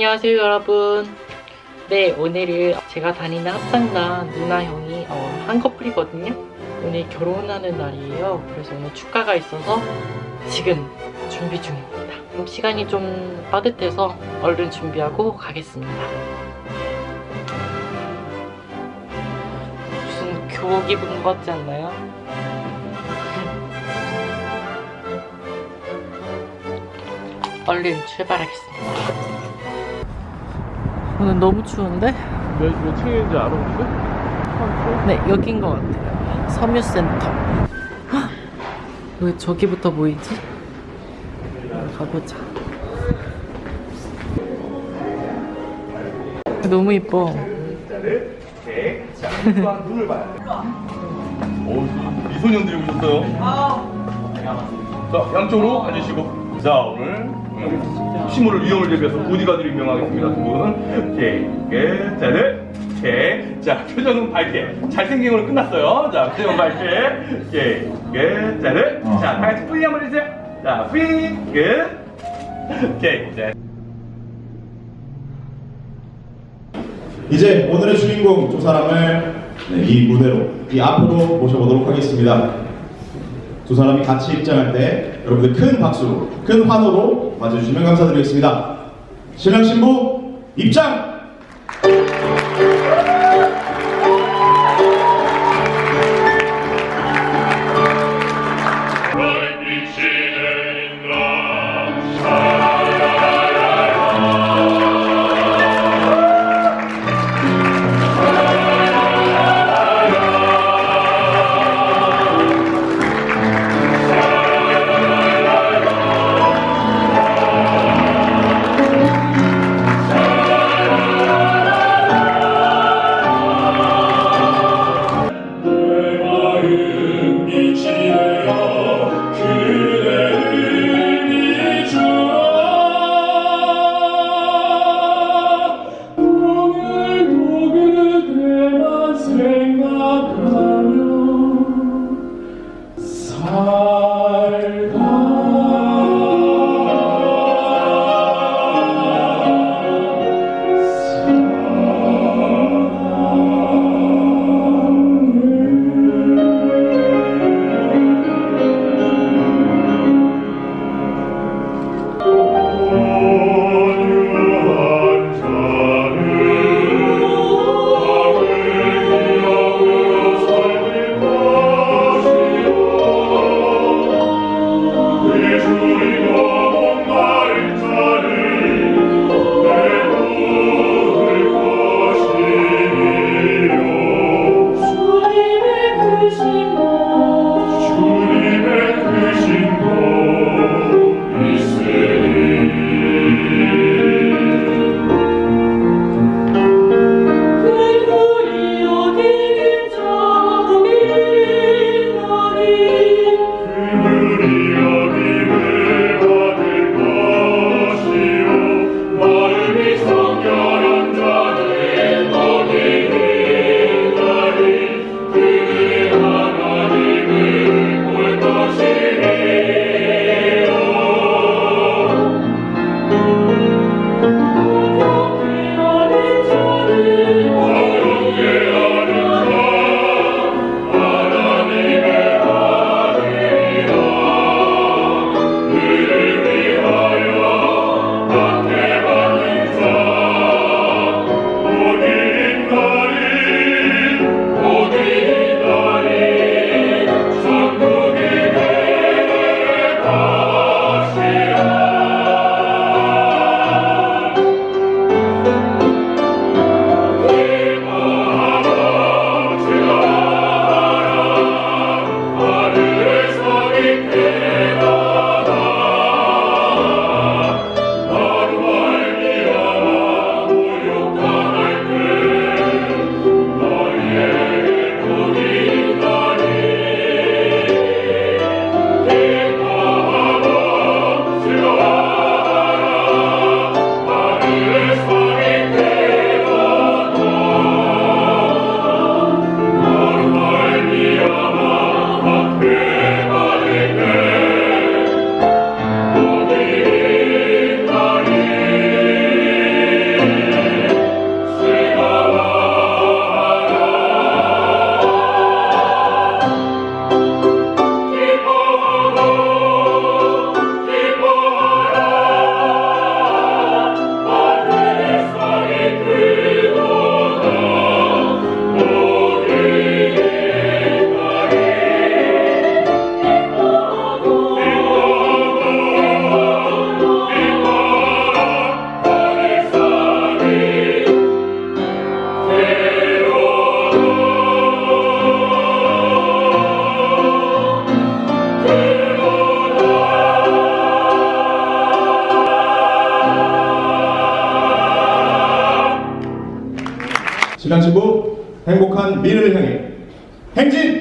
안녕하세요 여러분. 네 오늘은 제가 다니는 합창단 누나 형이 어, 한 커플이거든요. 오늘 결혼하는 날이에요. 그래서 오늘 축가가 있어서 지금 준비 중입니다. 시간이 좀 빠듯해서 얼른 준비하고 가겠습니다. 무슨 교복 입은 것 같지 않나요? 얼른 출발하겠습니다 오늘 너무 추운데? 몇, 몇 층인지 알아 혹시? 네, 여긴 것 같아요. 섬유센터. 헉! 왜 저기부터 보이지? 가보자. 너무 이뻐. 오, 미소년들이 오셨어요. 자, 양쪽으로 앉으시고. 자, 오늘 시물을 위험을 대비해서 보디가드를 명하겠습니다. 두 분. 오케이. 오케이. 자, 네. 표정은 밝게. 잘생긴 걸로 끝났어요. 자, 표정은 밝게. 오케이. 오케이. 자, 네. 자, 다 같이 뿌이 한번 해주세요. 자, 뿌이. 끝. 오케이. 자. 이제 오늘의 주인공 두 사람을 네, 이 무대로 이 앞으로 모셔보도록 하겠습니다. 두 사람이 같이 입장할 때 여러분들 큰 박수로 큰 환호로 맞아주시면 감사드리겠습니다. 신랑 신부 입장! 지나치고 행복한 미래를 향해 행진!